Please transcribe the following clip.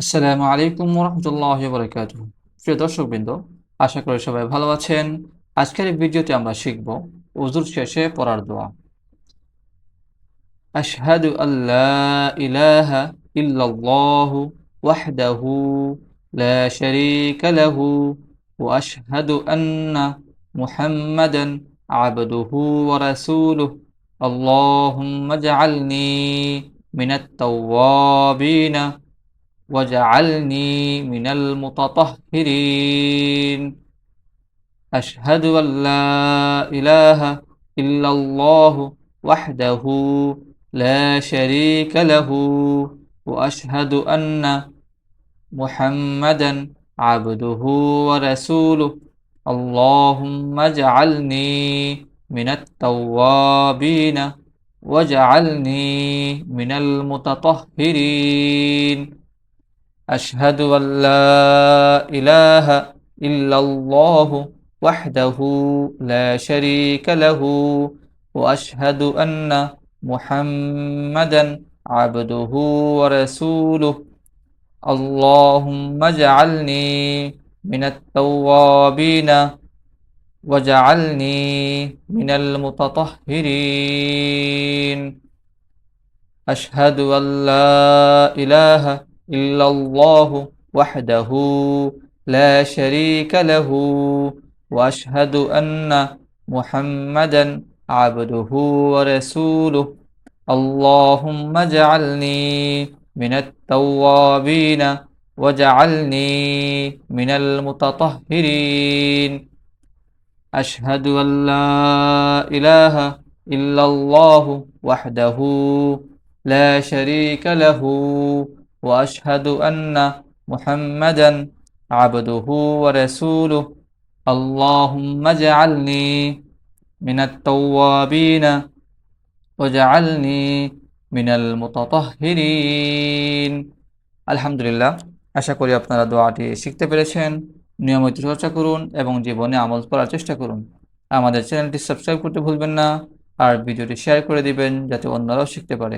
আসসালামু আলাইকুম রহমতুল্লাহ বরকাত প্রিয় দর্শকবৃন্দ আশা করি সবাই ভালো আছেন আজকের এই ভিডিওতে আমরা শিখব ওজুর শেষে পড়ার দোয়া আশহাদু আল্লাহ ইলাহা ইল্লাল্লাহু ওয়াহদাহু লা শারীকা লাহু ওয়া আশহাদু আন্না মুহাম্মাদান আবদুহু ওয়া রাসূলুহু আল্লাহুম্মা জাআলনি মিনাত তাওয়াবিনা واجعلني من المتطهرين. أشهد أن لا إله إلا الله وحده لا شريك له وأشهد أن محمدا عبده ورسوله. اللهم اجعلني من التوابين واجعلني من المتطهرين. أشهد أن لا إله إلا الله وحده لا شريك له وأشهد أن محمدا عبده ورسوله. اللهم اجعلني من التوابين واجعلني من المتطهرين. أشهد أن لا إله إلا الله وحده لا شريك له وأشهد أن محمدا عبده ورسوله. اللهم اجعلني من التوابين واجعلني من المتطهرين. أشهد أن لا إله إلا الله وحده لا شريك له وأشهد أن محمدا عبده ورسوله اللهم اجعلني من التوابين واجعلني من المتطهرين আলহামদুলিল্লাহ আশা করি আপনারা দোয়াটি শিখতে পেরেছেন নিয়মিত চর্চা করুন এবং জীবনে আমল করার চেষ্টা করুন আমাদের চ্যানেলটি সাবস্ক্রাইব করতে ভুলবেন না আর ভিডিওটি শেয়ার করে দিবেন যাতে অন্যরাও শিখতে পারে